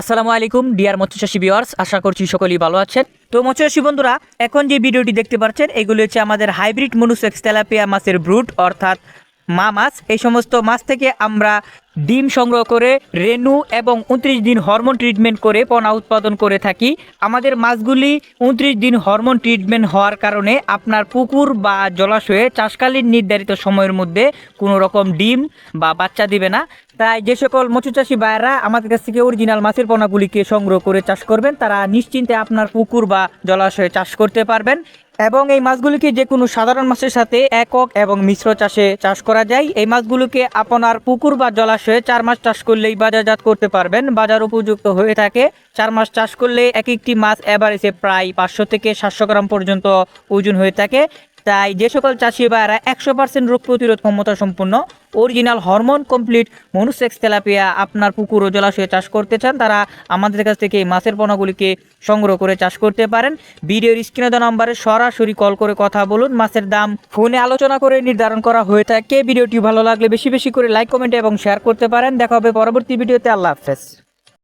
আসসালামু আলাইকুম, ডিয়ার মৎস্যচাষী বিওয়ার্স আশা করছি সকলেই ভালো আছেন। তো মৎস্যচাষী বন্ধুরা, এখন যে ভিডিওটি দেখতে পাচ্ছেন, এগুলো হচ্ছে আমাদের হাইব্রিড মনুসেক্স তেলাপিয়া মাছের ব্রুট, অর্থাৎ মা মাছ, এই সমস্ত মাছ থেকে আমরা ডিম সংগ্রহ করে রেনু এবং উনত্রিশ দিন হরমোন ট্রিটমেন্ট করে পোনা উৎপাদন করে থাকি। আমাদের মাছগুলি উনত্রিশ দিন হরমোন ট্রিটমেন্ট হওয়ার কারণে আপনার পুকুর বা জলাশয়ে চাষকালীন নির্ধারিত সময়ের মধ্যে কোনো রকম ডিম বা বাচ্চা দিবে না। তাই যে সকল মৎস্যচাষী ভাইয়েরা আমাদের কাছ থেকে অরিজিনাল মাছের পোনাগুলিকে সংগ্রহ করে চাষ করবেন, তারা নিশ্চিন্তে আপনার পুকুর বা জলাশয়ে চাষ করতে পারবেন। এবং এই মাছগুলিকে যে কোনো সাধারণ মাছের সাথে একক এবং মিশ্র চাষে চাষ করা যায়। এই মাছগুলোকে আপনার পুকুর বা জলাশয়ে চার মাস চাষ করলেই বাজারজাত করতে পারবেন। বাজার উপযুক্ত হয়ে থাকে। চার মাস চাষ করলে এক একটি মাছ অ্যাভারেজে প্রায় পাঁচশো থেকে সাতশো গ্রাম পর্যন্ত ওজন হয়ে থাকে। তাই যে সকল চাষি ভাইয়েরা একশো পার্সেন্ট রোগ প্রতিরোধ ক্ষমতা সম্পন্ন original hormone complete monosex tilapia আপনার পুকুর ও জলাশয়ে চাষ করতে চান, তারা আমাদের কাছ থেকে মাছের পোনাগুলিকে সংগ্রহ করে চাষ করতে পারেন। ভিডিওর স্ক্রিনে দেওয়া নম্বরে সরাসরি কল করে কথা বলুন। মাছের দাম ফোনে আলোচনা করে নির্ধারণ করা হয়ে থাকে। ভিডিওটি ভালো লাগলে বেশি বেশি করে লাইক, কমেন্ট এবং শেয়ার করতে পারেন। দেখা হবে পরবর্তী ভিডিওতে। আল্লাহ হাফেজ।